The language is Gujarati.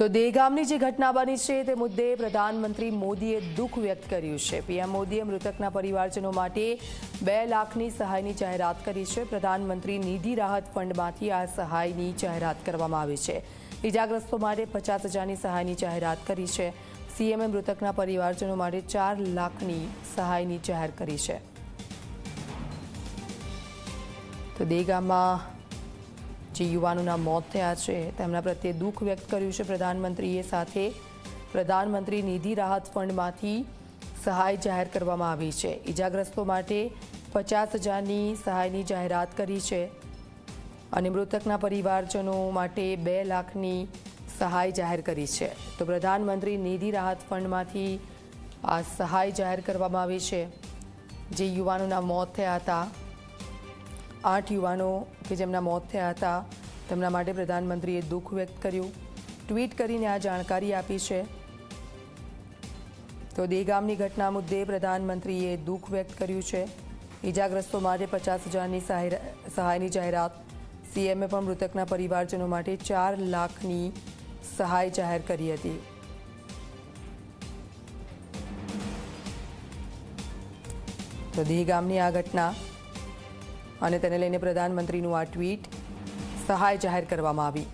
તો દેગામની જે ઘટના બની છે તે મુદ્દે પ્રધાનમંત્રી મોદીએ દુઃખ વ્યક્ત કર્યું છે. પીએમ મોદીએ મૃતકના પરિવારજનો માટે બે લાખની સહાયની જાહેરાત કરી છે. પ્રધાનમંત્રી નિધિ રાહત ફંડમાંથી આ સહાયની જાહેરાત કરવામાં આવી છે. ઇજાગ્રસ્તો માટે પચાસ હજારની સહાયની જાહેરાત કરી છે. સીએમએ મૃતકના પરિવારજનો માટે ચાર લાખની સહાયની જાહેર કરી છે. તો દેગામમાં જે યુવાનોના મોત થયા છે, તેમના પ્રત્યે દુઃખ વ્યક્ત કર્યું છે પ્રધાનમંત્રીએ સાથે. પ્રધાનમંત્રી નિધિ રાહત ફંડમાંથી સહાય જાહેર કરવામાં આવી છે. ઇજાગ્રસ્તો માટે પચાસ હજારની સહાયની જાહેરાત કરી છે અને મૃતકના પરિવારજનો માટે બે લાખની સહાય જાહેર કરી છે. તો પ્રધાનમંત્રી નિધિ રાહત ફંડમાંથી આ સહાય જાહેર કરવામાં આવી છે. જે યુવાનોના મોત થયા હતા. આઠ યુવાનો કે જેમના મોત થયા હતા, તેમના માટે પ્રધાનમંત્રીએ દુઃખ વ્યક્ત કર્યું. ટ્વીટ કરીને આ જાણકારી આપી છે. તો દેગામની ઘટના મુદ્દે પ્રધાનમંત્રીએ દુઃખ વ્યક્ત કર્યું છે. ઈજાગ્રસ્તો માટે પચાસ હજારની સહાય- સહાયની જાહેરાત. સીએમએ પણ મૃતકના પરિવારજનો માટે ચાર લાખની સહાય જાહેર કરી હતી. તો દેગામની આ ઘટના અને તેને લઈને પ્રધાનમંત્રીનું આ ટ્વીટ સહાય જાહેર કરવામાં આવી.